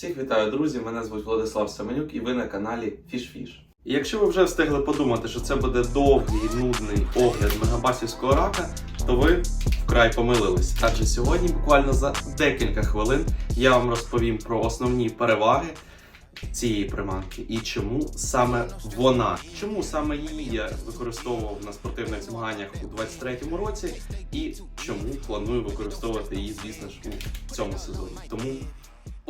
Всіх вітаю, друзі! Мене звуть Владислав Семенюк і ви на каналі. І якщо ви вже встигли подумати, що це буде довгий і нудний огляд мегабасівського рака, то ви вкрай помилились. Адже сьогодні, буквально за декілька хвилин, я вам розповім про основні переваги цієї приманки і чому саме вона, чому саме її я використовував на спортивних змаганнях у 23-му році, і чому планую використовувати її, звісно ж, у цьому сезоні. Тому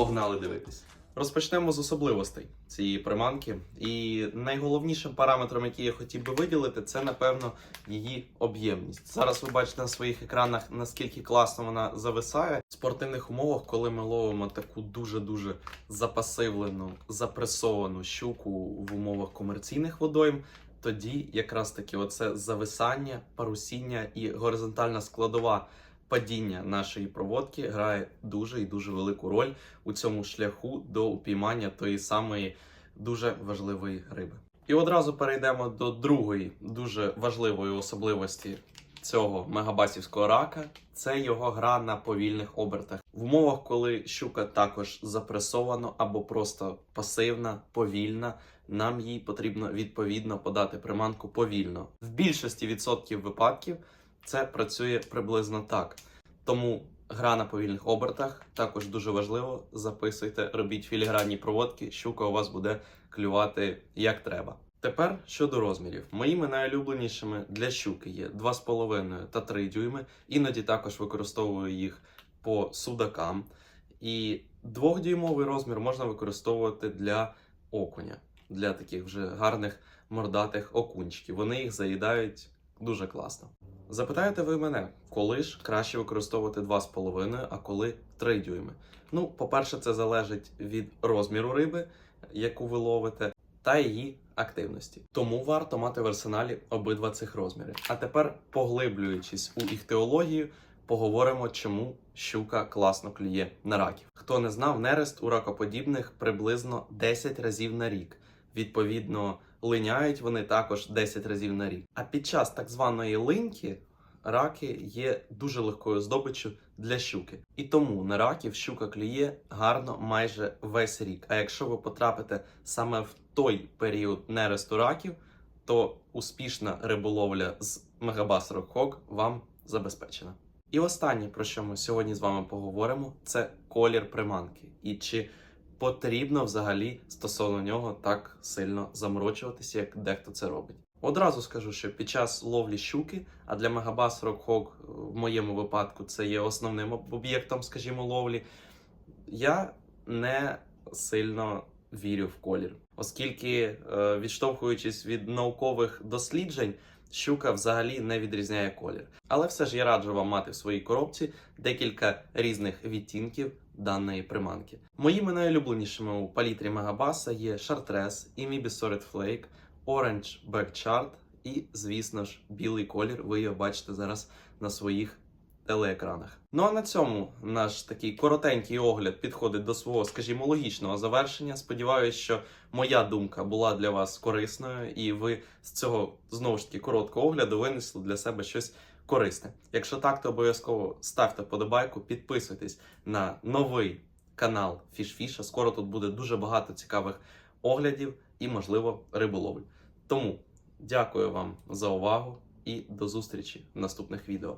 погнали дивитись. Розпочнемо з особливостей цієї приманки. І найголовнішим параметром, який я хотів би виділити, це напевно її об'ємність. Зараз ви бачите на своїх екранах, наскільки класно вона зависає в спортивних умовах, коли ми ловимо таку дуже дуже запасивлену, запресовану щуку в умовах комерційних водойм. Тоді якраз таки оце зависання, парусіння і горизонтальна складова падіння нашої проводки грає дуже і дуже велику роль у цьому шляху до упіймання тої самої дуже важливої риби. І одразу перейдемо до другої дуже важливої особливості цього мегабасівського рака. Це його гра на повільних обертах. В умовах, коли щука також запресована або просто пасивна, повільна, нам їй потрібно відповідно подати приманку повільно. В більшості відсотків випадків це працює приблизно так. Тому гра на повільних обертах також дуже важливо. Записуйте, робіть філігранні проводки, щука у вас буде клювати як треба. Тепер щодо розмірів. Моїми найулюбленішими для щуки є 2,5 та 3 дюйми. Іноді також використовую їх по судакам. І 2-дюймовий розмір можна використовувати для окуня, для таких вже гарних мордатих окунчиків. Вони їх заїдають дуже класно. Запитаєте ви мене, коли ж краще використовувати 2,5, а коли 3 дюйми? Ну, по-перше, це залежить від розміру риби, яку ви ловите, та її активності. Тому варто мати в арсеналі обидва цих розміри. А тепер, поглиблюючись у їх теологію, поговоримо, чому щука класно клює на раків. Хто не знав, нерест у ракоподібних приблизно 10 разів на рік. Відповідно, линяють вони також 10 разів на рік. А під час так званої линьки раки є дуже легкою здобиччю для щуки. І тому на раків щука клює гарно майже весь рік. А якщо ви потрапите саме в той період нересту раків, то успішна риболовля з Мегабас Rock вам забезпечена. І останнє, про що ми сьогодні з вами поговоримо, це колір приманки. І чи потрібно взагалі стосовно нього так сильно заморочуватися, як дехто це робить. Одразу скажу, що під час ловлі щуки, а для Мегабас Рокхок в моєму випадку це є основним об'єктом, скажімо, ловлі, я не сильно вірю в колір, оскільки, е, відштовхуючись від наукових досліджень, щука взагалі не відрізняє колір. Але все ж я раджу вам мати в своїй коробці декілька різних відтінків даної приманки. Моїми найулюбленішими у палітрі Мегабаса є Chartres, Imi Solid Flake, Orange Backchart і, звісно ж, білий колір. Ви його бачите зараз на своїх телеекранах. Ну а на цьому наш такий коротенький огляд підходить до свого, скажімо, логічного завершення. Сподіваюсь, що моя думка була для вас корисною, і ви з цього знову ж таки короткого огляду винесли для себе щось корисне. Якщо так, то обов'язково ставте подобайку, підписуйтесь на новий канал Фішфіша. Скоро тут буде дуже багато цікавих оглядів і, можливо, риболовль. Тому дякую вам за увагу і до зустрічі в наступних відео.